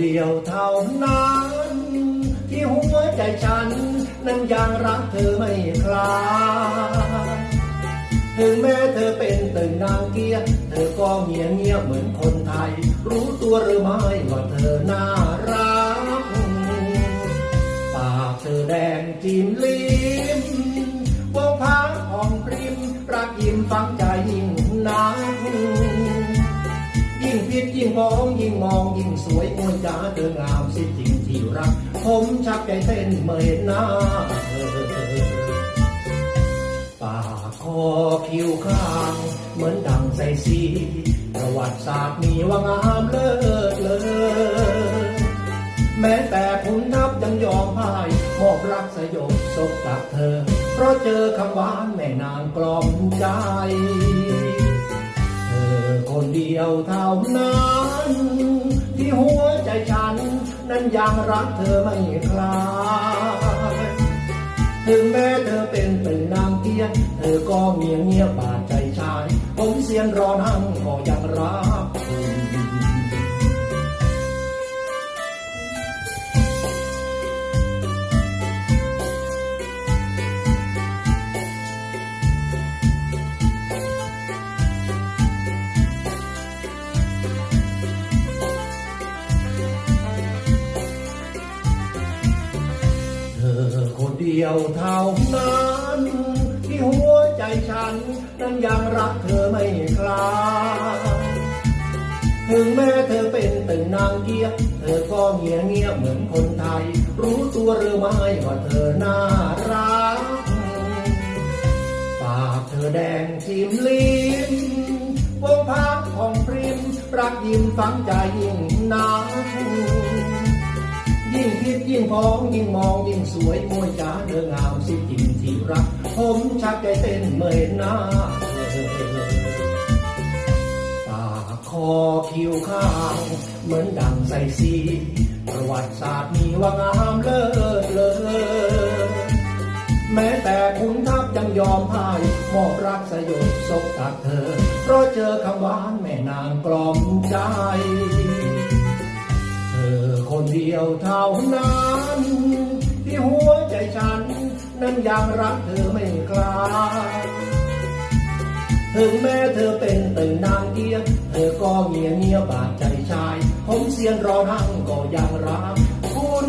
เดียวเท่านั้น ที่หัวใจฉัน นั้นยังรักเธอไม่คลายถึงแม้เธอเป็นตึงนางเกียเธอก็เงียบเงียบเหมือนคนไทย รู้ตัวหรือไม่ว่าเธอน่ารัก ปากเธอแดงจิ้มลิ้มวงพางผ่องพริมรักยิ้มฟัง มองยิ่งมองยิ่งสวยมวยจ๋าเธองามสิจริงที่รัก ผมชักใจเต้นเมื่อเห็นหน้าเธอปากคอคิ้วข้างเหมือนดังใสสีประวัติศาสตร์มีว่างามเลิศเลยแม้แต่คุณทัพยังยอมพ่ายมอบรักสยบศพจากเธอ เพราะเจอคำหวานแม่นางกล่อมใจ ดียวเท่านั้นที่หัวใจฉัน นั้นยังรักเธอไม่คลายถึงแม้เธอเป็นเป็นนางเกียเธอก็เงียเงียบบาดใจชาย ผมเสียนรอนั่งก็ยังรัก ดียวเท่านั้นที่หัวใจฉัน นั้นยังรักเธอไม่คลายถึงแม้เธอเป็นตึงนางเกียรเธอก็เงียบเงียบเหมือนคนไทย รู้ตัวหรือไม่ว่าเธอน่ารักปากเธอแดงชิมลิ้มวงพักของพริมรักยิ้มฝังใจยิ่งนัก ยิ่งคิดยิ่งมองยิ่งมองยิ่งสวยมวยจ๋าเธองามสิจริงที่รัก ผมชักใจเต้นเมื่อเห็นหน้าเธอปาคอคิ้วข้างเหมือนดังใส่สีประวัติศาสตร์มีว่างามเลิศเลยแม้แต่คุณทัพยังยอมพ่ายมอบรักสยบศพตักเธอ เพราะเจอคำหวานแม่นางกล่อมใจ เดียวเท่านั้นที่หัวใจฉัน นั้นยังรักเธอไม่คลายถึงแม้เธอเป็นตึงนางเกียเธอก็เงียบเงียบบาดใจชาย ผมเสียนรอนั่งก็ยังรักคุณ